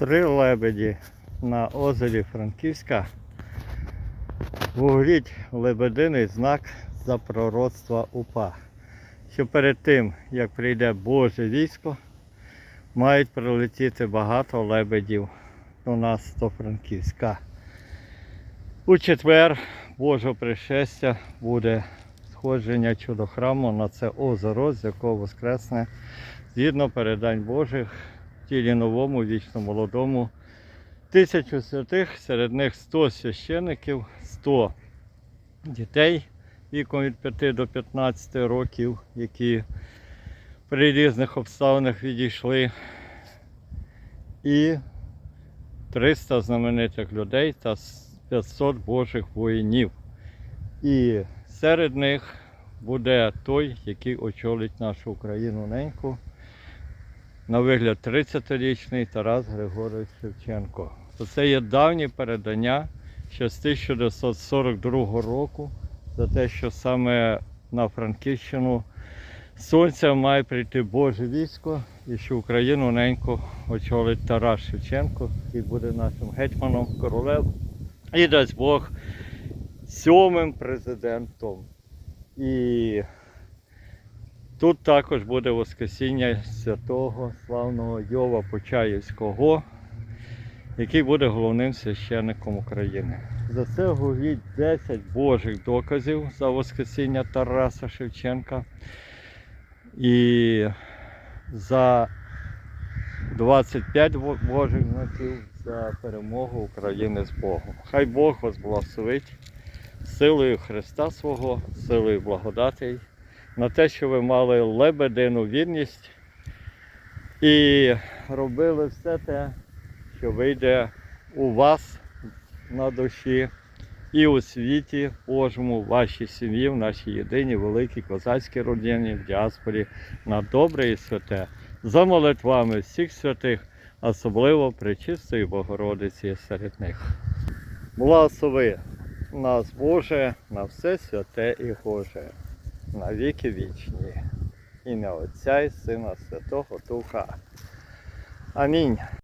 Три лебеді на озері Франківська. Вугліть лебединий знак за пророцтва УПА. Що перед тим, як прийде Боже військо, мають прилетіти багато лебедів до нас до Франківська. У четвер Божого пришестя буде сходження чудохраму на це озеро, з якого воскресне згідно передань Божих тілі новому, вічно молодому. Тисячу святих, серед них 100 священиків, 100 дітей віком від 5 до 15 років, які при різних обставинах відійшли. І 300 знаменитих людей та 500 Божих воїнів. І серед них буде той, який очолить нашу Україну неньку. На вигляд 30-річний Тарас Григорович Шевченко. Це є давні передання ще з 1942 року за те, що саме на Франківщину сонця має прийти Боже військо і що Україну неньку очолить Тарас Шевченко і буде нашим гетьманом, королем. І дасть Бог сьомим президентом. І тут також буде Воскресіння святого славного Йова Почаївського, який буде головним священником України. За це говорить 10 Божих доказів за Воскресіння Тараса Шевченка. І за 25 Божих знаків за перемогу України з Богом. Хай Бог вас благословить силою Христа свого, силою благодатей, на те, що ви мали лебедину вірність і робили все те, що вийде у вас на душі і у світі Божому, вашій сім'ї, в нашій єдиній великій козацькій родині, в діаспорі на добре і святе. За молитвами всіх святих, особливо Пречистої Богородиці серед них. Благослови нас, Боже, на все святе і Боже, на віки вічні. на Отця і Сина Святого Духа. Амінь.